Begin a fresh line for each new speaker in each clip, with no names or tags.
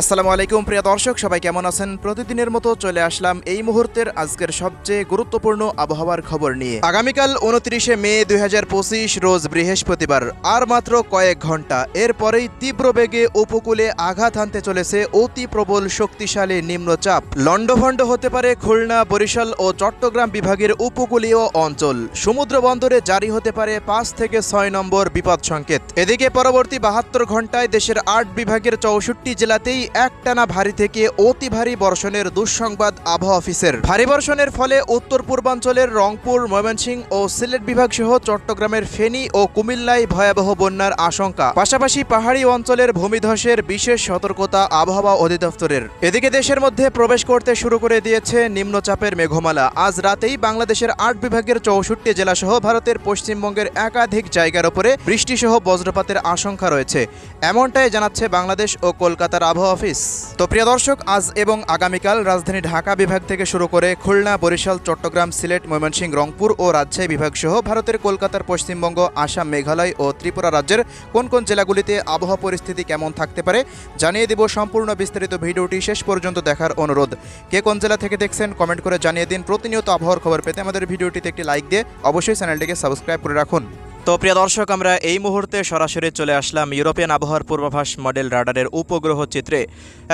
আসসালামু আলাইকুম, প্রিয় দর্শক, সবাই কেমন আছেন? প্রতিদিনের মতো চলে আসলাম এই মুহূর্তের আজকের সবচেয়ে গুরুত্বপূর্ণ আবহাওয়ার খবর নিয়ে। আগামীকাল উনত্রিশে মে দুই হাজার পঁচিশ, রোজ বৃহস্পতিবার, আর মাত্র কয়েক ঘণ্টা। এরপরেই তীব্র বেগে উপকূলে আঘাত হানতে চলেছে অতি প্রবল শক্তিশালী নিম্নচাপ। লণ্ডভণ্ড হতে পারে খুলনা, বরিশাল ও চট্টগ্রাম বিভাগের উপকূলীয় অঞ্চল। সমুদ্র বন্দরে জারি হতে পারে পাঁচ থেকে ছয় নম্বর বিপদ সংকেত। এদিকে পরবর্তী বাহাত্তর ঘন্টায় দেশের আট বিভাগের চৌষট্টি জেলাতেই একটানা ভারী থেকে অতি ভারী বর্ষণের দুঃসংবাদ আবহাওয়া অফিসের। ভারী বর্ষণের ফলে উত্তর পূর্বাঞ্চলের রংপুর, ময়মনসিংহ ও সিলেট বিভাগ সহ চট্টগ্রামের ফেনী ও কুমিল্লায় ভয়াবহ বন্যার আশঙ্কা। পাশাপাশি পাহাড়ি অঞ্চলের ভূমিধসের বিশেষ সতর্কতা আবহাওয়া অধিদপ্তরের। এদিকে দেশের মধ্যে প্রবেশ করতে শুরু করে দিয়েছে নিম্নচাপের মেঘমালা। আজ রাতেই বাংলাদেশের আট বিভাগের চৌষট্টি জেলাসহ ভারতের পশ্চিমবঙ্গের একাধিক জায়গার উপরে বৃষ্টিসহ বজ্রপাতের আশঙ্কা রয়েছে। এমনটাই জানাচ্ছে বাংলাদেশ ও কলকাতার আবহাওয়া অফিস। তো প্রিয় দর্শক, আজ এবং আগামীকাল রাজধানী ঢাকা বিভাগ থেকে শুরু করে খুলনা, বরিশাল, চট্টগ্রাম, সিলেট, ময়মনসিংহ, রংপুর ও রাজশাহী বিভাগ সহ ভারতের কলকাতার পশ্চিমবঙ্গ, আসাম, মেঘালয় ও ত্রিপুরা রাজ্যের কোন কোন জেলাগুলিতে আবহাওয়া পরিস্থিতি কেমন থাকতে পারে জানিয়ে দেব সম্পূর্ণ বিস্তারিত ভিডিওটি শেষ পর্যন্ত দেখার অনুরোধ। কে কোন জেলা থেকে দেখছেন কমেন্ট করে জানিয়ে দিন। প্রতিনিয়ত আবহাওয়ার খবর পেতে আমাদের ভিডিওটিতে একটি লাইক দিয়ে অবশ্যই চ্যানেলটিকে সাবস্ক্রাইব করে রাখুন। তো প্রিয় দর্শক, আমরা এই মুহূর্তে সরাসরি চলে আসলাম ইউরোপিয়ান আবহাওয়ার পূর্বাভাস মডেল রাডারের উপগ্রহ চিত্রে।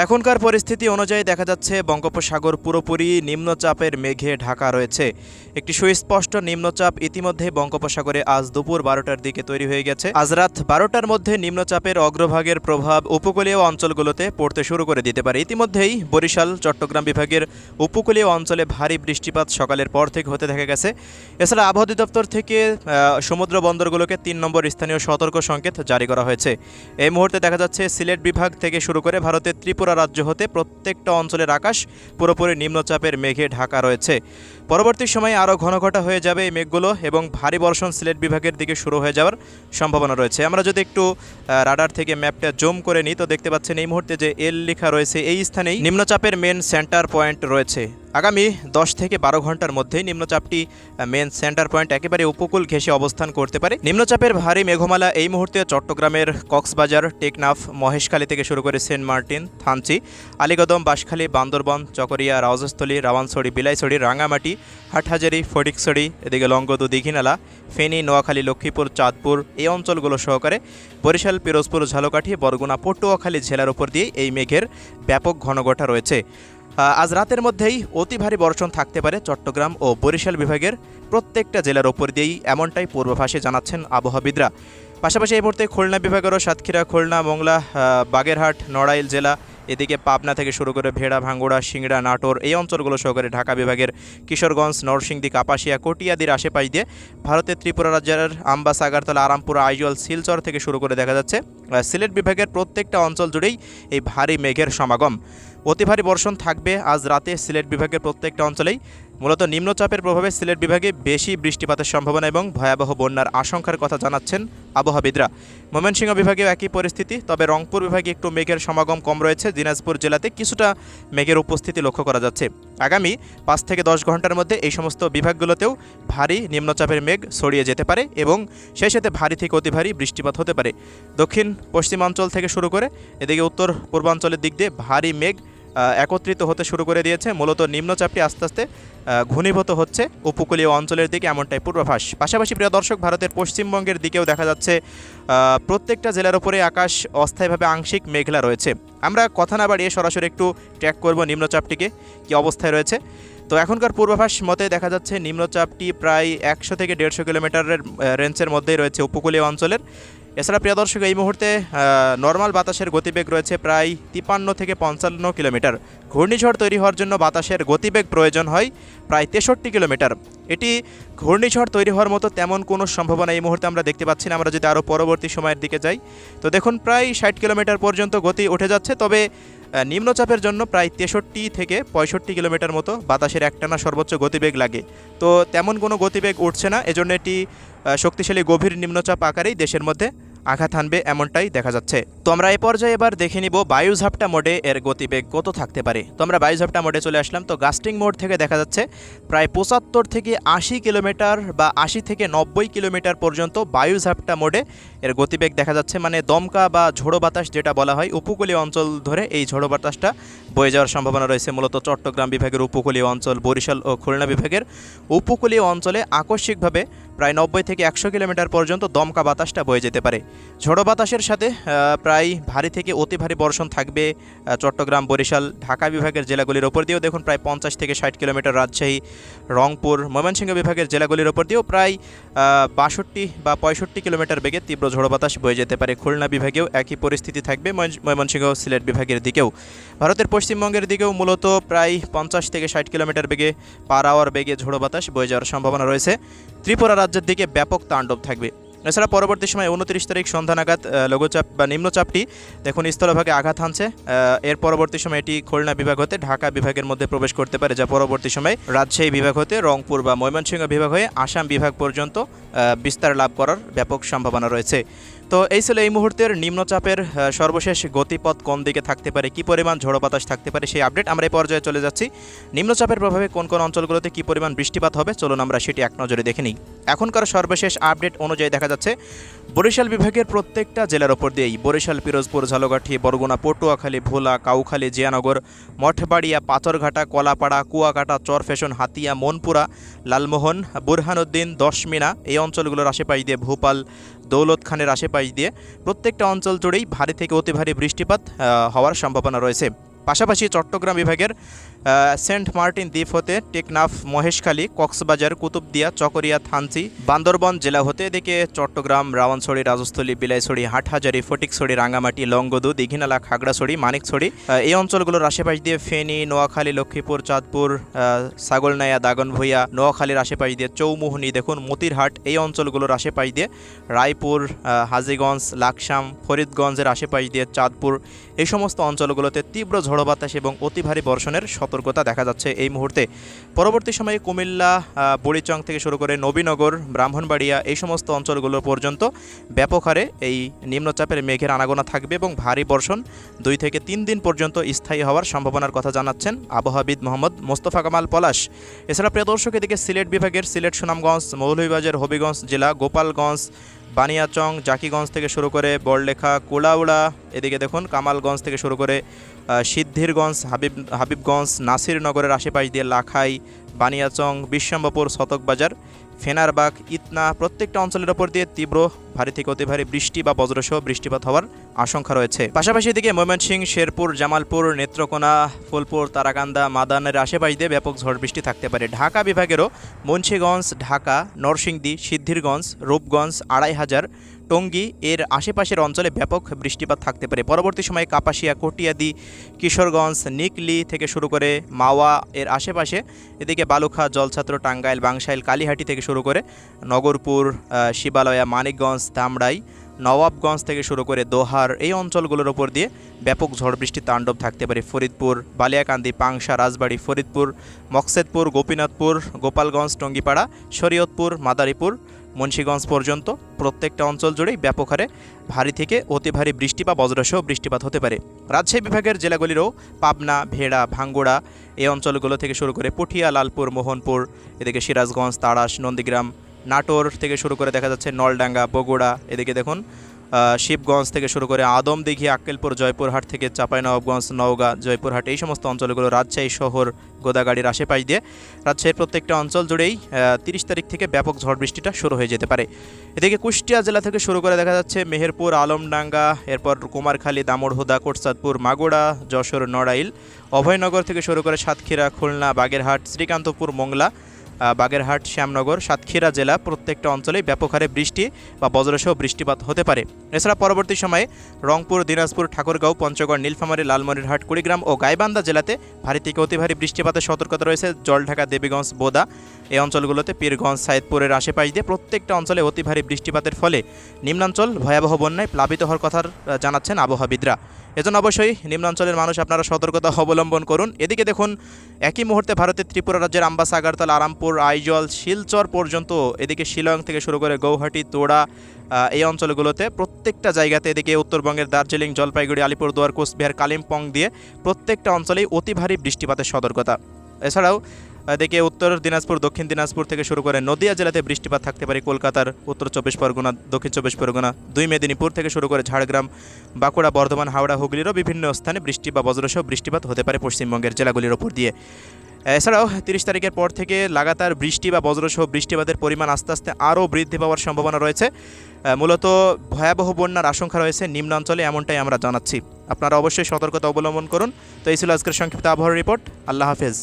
এখনকার পরিস্থিতি অনুযায়ী দেখা যাচ্ছে বঙ্গোপসাগর পুরোপুরি নিম্নচাপের মেঘে ঢাকা রয়েছে। একটি সুস্পষ্ট নিম্নচাপ ইতিমধ্যে বঙ্গোপসাগরে আজ দুপুর বারোটার দিকে তৈরি হয়ে গেছে। আজ রাত বারোটার মধ্যে নিম্নচাপের অগ্রভাগের প্রভাব উপকূলীয় অঞ্চলগুলোতে পড়তে শুরু করে দিতে পারে। ইতিমধ্যেই বরিশাল, চট্টগ্রাম বিভাগের উপকূলীয় অঞ্চলে ভারী বৃষ্টিপাত সকালের পর থেকে হতে দেখা গেছে। এছাড়া আবহাওয়া দপ্তর থেকে সমুদ্র বন্দরগুলোকে তিন নম্বর স্থানীয় সতর্ক সংকেত জারি করা হয়েছে। এই মুহূর্তে দেখা যাচ্ছে সিলেট বিভাগ থেকে শুরু করে ভারতের ত্রিপুরা রাজ্য হতে প্রত্যেকটা অঞ্চলের আকাশ পুরোপুরি নিম্নচাপের মেঘে ঢাকা রয়েছে। পরবর্তী সময়ে আরও ঘনঘটা হয়ে যাবে এই মেঘগুলো এবং ভারী বর্ষণ সিলেট বিভাগের দিকে শুরু হয়ে যাওয়ার সম্ভাবনা রয়েছে। আমরা যদি একটু রাডার থেকে ম্যাপটা জুম করে নিই, তো দেখতে পাচ্ছেন এই মুহূর্তে যে এল লেখা রয়েছে, এই স্থানেই নিম্নচাপের মেন সেন্টার পয়েন্ট রয়েছে। আগামী দশ থেকে বারো ঘণ্টার মধ্যেই নিম্নচাপটি মেন সেন্টার পয়েন্ট একেবারে উপকূল ঘেঁষে অবস্থান করতে পারে। নিম্নচাপের ভারী মেঘমালা এই মুহূর্তে চট্টগ্রামের কক্সবাজার, টেকনাফ, মহেশখালী থেকে শুরু করে সেন্ট মার্টিন, থানচি আলীগদম বাঁশখালী, বান্দরবন, চকরিয়া, রাজস্থলী রাওয়ানছড়ি বিলাইছড়ি রাঙামাটি হাটহাজারি, ফটিকছড়ি, এদিকে লঙ্গদু দীঘিনালা, ফেনী, নোয়াখালী, লক্ষ্মীপুর, চাঁদপুর এই অঞ্চলগুলো সহকারে বরিশাল, পিরোজপুর, ঝালকাঠি, বরগুনা, পটুয়াখালী, জেলার উপর দিয়ে এই মেঘের ব্যাপক ঘনঘটা রয়েছে। আজ রাতের মধ্যেই অতি ভারী বর্ষণ থাকতে পারে চট্টগ্রাম ও বরিশাল বিভাগের প্রত্যেকটা জেলার ওপর দিয়েই এমনটাই পূর্বাভাসে জানাচ্ছেন আবহাওয়াবিদরা। পাশাপাশি এই মুহূর্তে খুলনা বিভাগেরও সাতক্ষীরা, খুলনা, মোংলা বাগেরহাট, নড়াইল জেলা, এদিকে পাবনা থেকে শুরু করে ভেড়া, ভাঙ্গুড়া, সিংড়া, নাটোর এই অঞ্চলগুলো সহকারে ঢাকা বিভাগের কিশোরগঞ্জ, নরসিংদী, কাপাসিয়া, কটিয়াদির আশেপাশ দিয়ে ভারতের ত্রিপুরা রাজ্যের আম্বাস, আগারতলা, আরামপুরা, আইজল, শিলচর থেকে শুরু করে দেখা যাচ্ছে। সিলেট বিভাগের প্রত্যেকটা অঞ্চল জুড়েই এই ভারী মেঘের সমাগম। অতি ভারী বর্ষণ থাকবে আজ রাতে সিলেট বিভাগের প্রত্যেকটা অঞ্চলেই। মূলত নিম্নচাপের প্রভাবে সিলেট বিভাগে বেশি বৃষ্টিপাতের সম্ভাবনা এবং ভয়াবহ বন্যার আশঙ্কার কথা জানাচ্ছেন আবহাওয়াবিদরা। ময়মনসিংহ বিভাগেও একই পরিস্থিতি, তবে রংপুর বিভাগে একটু মেঘের সমাগম কম রয়েছে। দিনাজপুর জেলাতে কিছুটা মেঘের উপস্থিতি লক্ষ্য করা যাচ্ছে। আগামী পাঁচ থেকে দশ ঘণ্টার মধ্যে এই সমস্ত বিভাগগুলোতেও ভারী নিম্নচাপের মেঘ ছড়িয়ে যেতে পারে এবং সেই সাথে ভারী থেকে অতি ভারী বৃষ্টিপাত হতে পারে। দক্ষিণ পশ্চিমাঞ্চল থেকে শুরু করে এদিকে উত্তর পূর্বাঞ্চলের দিক দিয়ে ভারী মেঘ একত্রিত হতে শুরু করে দিয়েছে। মূলত নিম্নচাপটি আস্তে আস্তে ঘনীভূত হচ্ছে উপকূলীয় অঞ্চলের দিকে এমনটাই পূর্বাভাস। পাশাপাশি প্রিয় দর্শক, ভারতের পশ্চিমবঙ্গের দিকেও দেখা যাচ্ছে প্রত্যেকটা জেলার উপরে আকাশ অস্থায়ীভাবে আংশিক মেঘলা রয়েছে। আমরা কথা না বাড়িয়ে সরাসরি একটু ট্র্যাক করব নিম্নচাপটিকে, কি অবস্থায় রয়েছে। তো এখনকার পূর্বাভাস মতে দেখা যাচ্ছে নিম্নচাপটি প্রায় একশো থেকে দেড়শো কিলোমিটারের রেঞ্জের মধ্যেই রয়েছে উপকূলীয় অঞ্চলের। এছাড়া প্রিয় দর্শক, এই মুহূর্তে নর্মাল বাতাসের গতিবেগ রয়েছে প্রায় তিপান্ন থেকে পঞ্চান্ন কিলোমিটার। ঘূর্ণিঝড় তৈরি হওয়ার জন্য বাতাসের গতিবেগ প্রয়োজন হয় প্রায় তেষট্টি কিলোমিটার। এটি ঘূর্ণিঝড় তৈরি হওয়ার মতো তেমন কোনো সম্ভাবনা এই মুহূর্তে আমরা দেখতে পাচ্ছি না। আমরা যদি আরও পরবর্তী সময়ের দিকে যাই, তো দেখুন, প্রায় ষাট কিলোমিটার পর্যন্ত গতি উঠে যাচ্ছে। তবে নিম্নচাপের জন্য প্রায় তেষট্টি থেকে পঁয়ষট্টি কিলোমিটার মতো বাতাসের একটানা সর্বোচ্চ গতিবেগ লাগে। তো তেমন কোনো গতিবেগ উঠছে না। এজন্য এটি শক্তিশালী গভীর নিম্নচাপ আকারেই দেশের মধ্যে আঘাত হানবে এমনটাই দেখা যাচ্ছে। তো আমরা এই পর্যায়ে এবার দেখে নিব বায়ুঝাপটা মোডে এর গতিবেগ কত থাকতে পারে। তো আমরা বায়ুঝাপটা মোডে চলে আসলাম, তো গাস্টিং মোড থেকে দেখা যাচ্ছে প্রায় পঁচাত্তর থেকে আশি কিলোমিটার বা আশি থেকে নব্বই কিলোমিটার পর্যন্ত বায়ুঝাপটা মোডে এর গতিবেগ দেখা যাচ্ছে। মানে দমকা বা ঝোড়ো বাতাস যেটা বলা হয়, উপকূলীয় অঞ্চল ধরে এই ঝোড়ো বাতাসটা বয়ে যাওয়ার সম্ভাবনা রয়েছে। মূলত চট্টগ্রাম বিভাগের উপকূলীয় অঞ্চল, বরিশাল ও খুলনা বিভাগের উপকূলীয় অঞ্চলে আকস্মিকভাবে প্রায় নব্বই থেকে একশো কিলোমিটার পর্যন্ত দমকা বাতাসটা বয়ে যেতে পারে। ঝোড়ো বাতাসের সাথে প্রায় ভারী থেকে অতি ভারী বর্ষণ থাকবে চট্টগ্রাম, বরিশাল, ঢাকা বিভাগের জেলাগুলির ওপর দিয়েও দেখুন প্রায় পঞ্চাশ থেকে ষাট কিলোমিটার রাজশাহী, রংপুর, ময়মনসিংহ বিভাগের জেলাগুলির ওপর দিয়েও প্রায় বাষট্টি বা পঁয়ষট্টি কিলোমিটার বেগে তীব্র ঝোড়ো বাতাস বয়ে যেতে পারে। খুলনা বিভাগেও একই পরিস্থিতি থাকবে ময়মন- ময়মনসিংহ সিলেট বিভাগের দিকেও। ভারতের পশ্চিমবঙ্গের দিকেও মূলত প্রায় পঞ্চাশ থেকে ষাট কিলোমিটার বেগে পার আওয়ার বেগে ঝোড়ো বাতাস বয়ে যাওয়ার সম্ভাবনা রয়েছে। ত্রিপুরা রাজ্যের দিকে ব্যাপক তাণ্ডব থাকবে। এছাড়া পরবর্তী সময় উনত্রিশ তারিখ সন্ধ্যা নাগাদ লঘুচাপ বা নিম্নচাপটি দেখুন স্থলভাগে আঘাত হানছে। এর পরবর্তী সময় এটি খুলনা বিভাগ হতে ঢাকা বিভাগের মধ্যে প্রবেশ করতে পারে, যা পরবর্তী সময় রাজশাহী বিভাগ হতে, রংপুর বা ময়মনসিংহ বিভাগ হয়ে আসাম বিভাগ পর্যন্ত বিস্তার লাভ করার ব্যাপক সম্ভাবনা রয়েছে। তো এই ছিল এই মুহূর্তের নিম্নচাপের সর্বশেষ গতিপথ কোন দিকে থাকতে পারে, কি পরিমাণ ঝোড়ো বাতাস থাকতে পারে সেই আপডেট আমরা এই পর্যায়ে চলে যাচ্ছি। নিম্নচাপের প্রভাবে কোন কোন অঞ্চলগুলোতে কি পরিমাণ বৃষ্টিপাত হবে, চলুন আমরা সেটি এক নজরে দেখে নিই। এখনকার সর্বশেষ আপডেট অনুযায়ী দেখা যাচ্ছে, বরিশাল বিভাগের প্রত্যেকটা জেলার ওপর দিয়েই বরিশাল, পিরোজপুর, ঝালকাঠি, বরগুনা, পটুয়াখালী, ভোলা, কাউখালী, জিয়ানগর, মঠবাড়িয়া, পাথরঘাটা, কলাপাড়া, কুয়াকাটা, চরফেশন, হাতিয়া, মনপুরা, লালমোহন, বুরহানুদ্দিন, দশমিনা এই অঞ্চলগুলোর আশেপাশ দিয়ে ভোপাল দৌলত খানের আশেপাশ দিয়ে প্রত্যেকটা অঞ্চল জুড়েই ভারী থেকে অতি ভারী বৃষ্টিপাত হওয়ার সম্ভাবনা রয়েছে। পাশাপাশি চট্টগ্রাম বিভাগের সেন্ট মার্টিন দ্বীপ হতে টেকনাফ মহেশখালী কক্সবাজার কুতুবদিয়া চকরিয়া থানচি বান্দরবন জেলা হতে এদিকে চট্টগ্রাম রাওয়ানছড়ি রাজস্থলী বিলাইছড়ি হাটহাজারি ফটিকছড়ি রাঙ্গামাটি লংগদু দীঘিনালা খাগড়াছড়ি মানিকছড়ি এই অঞ্চলগুলোর আশেপাশ দিয়ে ফেনী নোয়াখালী লক্ষ্মীপুর চাঁদপুর আহ, ছাগলনাইয়া দাগনভূঞা নোয়াখালীর আশেপাশ দিয়ে চৌমুহনি দেখুন মতিরহাট এই অঞ্চলগুলোর আশেপাশ দিয়ে রায়পুর হাজীগঞ্জ লাকসাম ফরিদগঞ্জের আশেপাশ দিয়ে চাঁদপুর এই সমস্ত অঞ্চলগুলোতে তীব্র ঝড়ো বাতাস এবং অতি ভারী বর্ষণের সতর্কতা দেখা যাচ্ছে এই মুহূর্তে। পরবর্তী সময়ে কুমিল্লা বুড়িচং থেকে শুরু করে নবীনগর, ব্রাহ্মণবাড়িয়া এই সমস্ত অঞ্চলগুলো পর্যন্ত ব্যাপক হারে এই নিম্নচাপের মেঘের আনাগোনা থাকবে এবং ভারী বর্ষণ দুই থেকে তিন দিন পর্যন্ত স্থায়ী হওয়ার সম্ভাবনার কথা জানাচ্ছেন আবহাওয়াবিদ মোহাম্মদ মোস্তফা কামাল পলাশ। এছাড়া প্রিয় দর্শক, এদিকে সিলেট বিভাগের সিলেট সুনামগঞ্জ, মৌলভীবাজার, হবিগঞ্জ জেলা, গোপালগঞ্জ বানিয়াচং, জাকিগঞ্জ থেকে শুরু করে বড়লেখা, কোলাউড়া, এদিকে দেখুন কামালগঞ্জ থেকে শুরু করে সিদ্ধিরগঞ্জ, হাবিব, হাবিবগঞ্জ, নাসিরনগরের আশেপাশ দিয়ে লাখাই, বানিয়াচং বিশ্বম্বপুর শতকবাজার। ফেনারবাগ, ইতনা প্রত্যেকটা অঞ্চলের ওপর দিয়ে তীব্র ভারী থেকে অতি ভারী বৃষ্টি বা বজ্রসহ বৃষ্টিপাত হওয়ার আশঙ্কা রয়েছে। পাশাপাশি এদিকে ময়মনসিং শেরপুর, জামালপুর, নেত্রকোনা, ফুলপুর, তারাকান্দা, মাদানের আশেপাশ দিয়ে ব্যাপক ঝড় বৃষ্টি থাকতে পারে। ঢাকা বিভাগেরও মুন্সীগঞ্জ, ঢাকা, নরসিংদী, সিদ্ধিরগঞ্জ, রূপগঞ্জ, আড়াই হাজার টঙ্গী এর আশেপাশের অঞ্চলে ব্যাপক বৃষ্টিপাত থাকতে পারে। পরবর্তী সময়ে কাপাসিয়া, কটিয়াদি, কিশোরগঞ্জ, নিকলি থেকে শুরু করে মাওয়া এর আশেপাশে। এদিকে বালুখা, জলছাত্র, টাঙ্গাইল বাংশাইল কালীহাটি থেকে শুরু করে নগরপুর শিবালয়া, মানিকগঞ্জ ধামড়াই নবাবগঞ্জ থেকে শুরু করে দোহার এই অঞ্চলগুলোর ওপর দিয়ে ব্যাপক ঝড় বৃষ্টি তাণ্ডব থাকতে পারে। ফরিদপুর, বালিয়াকান্দি, পাংশা, রাজবাড়ি, ফরিদপুর, মকসেদপুর, গোপীনাথপুর, গোপালগঞ্জ, টঙ্গিপাড়া, শরীয়তপুর, মাদারীপুর মুন্সীগঞ্জ পর্যন্ত প্রত্যেকটা অঞ্চল জুড়েই ব্যাপক হারে ভারী থেকে অতি ভারী বৃষ্টি বা বজ্রসহ বৃষ্টিপাত হতে পারে। রাজশাহী বিভাগের জেলাগুলিরও পাবনা, ভেড়া, ভাঙ্গুড়া এই অঞ্চলগুলো থেকে শুরু করে পুঠিয়া, লালপুর, মোহনপুর, এদিকে সিরাজগঞ্জ, তাড়াশ, নন্দীগ্রাম, নাটোর থেকে শুরু করে দেখা যাচ্ছে নলডাঙ্গা, বগুড়া, এদিকে দেখুন শিবগঞ্জ থেকে শুরু করে আদমদিঘি আক্কেলপুর, জয়পুরহাট থেকে চাঁপাইনবাবগঞ্জ, নওগাঁ, জয়পুরহাট এই সমস্ত অঞ্চলগুলো রাজশাহী শহর গোদাগাড়ির আশেপাশ দিয়ে রাজশাহীর প্রত্যেকটা অঞ্চল জুড়েই তিরিশ তারিখ থেকে ব্যাপক ঝড় বৃষ্টিটা শুরু হয়ে যেতে পারে। এদিকে কুষ্টিয়া জেলা থেকে শুরু করে দেখা যাচ্ছে মেহেরপুর, আলমডাঙ্গা, এরপর কুমারখালী, দামোড়হুদা, কোটসাদপুর মাগুড়া যশোর, নড়াইল, অভয়নগর থেকে শুরু করে সাতক্ষীরা, খুলনা, বাগেরহাট, শ্রীকান্তপুর, মোংলা বাগেরহাট, শ্যামনগর, সাতক্ষীরা জেলা প্রত্যেকটা অঞ্চলেই ব্যাপক হারে বৃষ্টি বা বজ্রসহ বৃষ্টিপাত হতে পারে। এছাড়া পরবর্তী সময়ে রংপুর, দিনাজপুর, ঠাকুরগাঁও, পঞ্চগড়, নীলফামারী, লালমনিরহাট, কুড়িগ্রাম ও গাইবান্ধা জেলাতে ভারী থেকে অতি ভারী বৃষ্টিপাতের সতর্কতা রয়েছে। জলঢাকা, দেবীগঞ্জ, বোদা এই অঞ্চলগুলোতে পীরগঞ্জ, সাইদপুরের আশেপাশ দিয়ে প্রত্যেকটা অঞ্চলে অতি ভারী বৃষ্টিপাতের ফলে নিম্নাঞ্চল ভয়াবহ বন্যায় প্লাবিত হওয়ার কথা জানাচ্ছেন আবহাওয়াবিদরা। এজন্য অবশ্যই নিম্নাঞ্চলের মানুষ আপনারা সতর্কতা অবলম্বন করুন। এদিকে দেখুন, একই মুহূর্তে ভারতের ত্রিপুরা রাজ্যের আম্বাসা আরামপুর আইজল, শিলচর পর্যন্ত এদিকে শিলং থেকে শুরু করে গৌহাটি, তোড়া এই অঞ্চলগুলোতে প্রত্যেকটা জায়গাতে এদিকে উত্তরবঙ্গের দার্জিলিং, জলপাইগুড়ি, আলিপুরদুয়ার, কোচবিহার, কালিম্পং দিয়ে প্রত্যেকটা অঞ্চলেই অতি ভারী বৃষ্টিপাতের সতর্কতা। এছাড়াও এদিকে উত্তর দিনাজপুর, দক্ষিণ দিনাজপুর থেকে শুরু করে নদিয়া জেলাতে বৃষ্টিপাত থাকতে পারে কলকাতার উত্তর চব্বিশ পরগনা, দক্ষিণ চব্বিশ পরগনা, দুই মেদিনীপুর থেকে শুরু করে ঝাড়গ্রাম, বাঁকুড়া, বর্ধমান, হাওড়া, হুগলিরও বিভিন্ন স্থানে বৃষ্টি বা বজ্রসহ বৃষ্টিপাত হতে পারে পশ্চিমবঙ্গের জেলাগুলির ওপর দিয়ে। এছাড়াও তিরিশ তারিখের পর থেকে লাগাতার বৃষ্টি বা বজ্রসহ বৃষ্টিপাতের পরিমাণ আস্তে আস্তে আরও বৃদ্ধি পাওয়ার সম্ভাবনা রয়েছে। মূলত ভয়াবহ বন্যার আশঙ্কা রয়েছে নিম্নাঞ্চলে এমনটাই আমরা জানাচ্ছি। আপনারা অবশ্যই সতর্কতা অবলম্বন করুন। তো এই ছিল আজকের সংক্ষিপ্ত আবহাওয়ার রিপোর্ট। আল্লাহ হাফেজ।